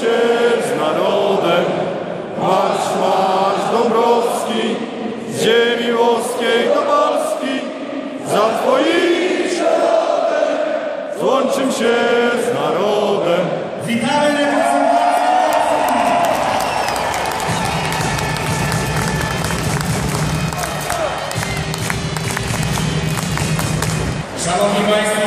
się z narodem. Marsz, marsz Dąbrowski, z ziemi włoskiej do za Twoim śladem złączym się z narodem. Witamy Szanowni Państwo,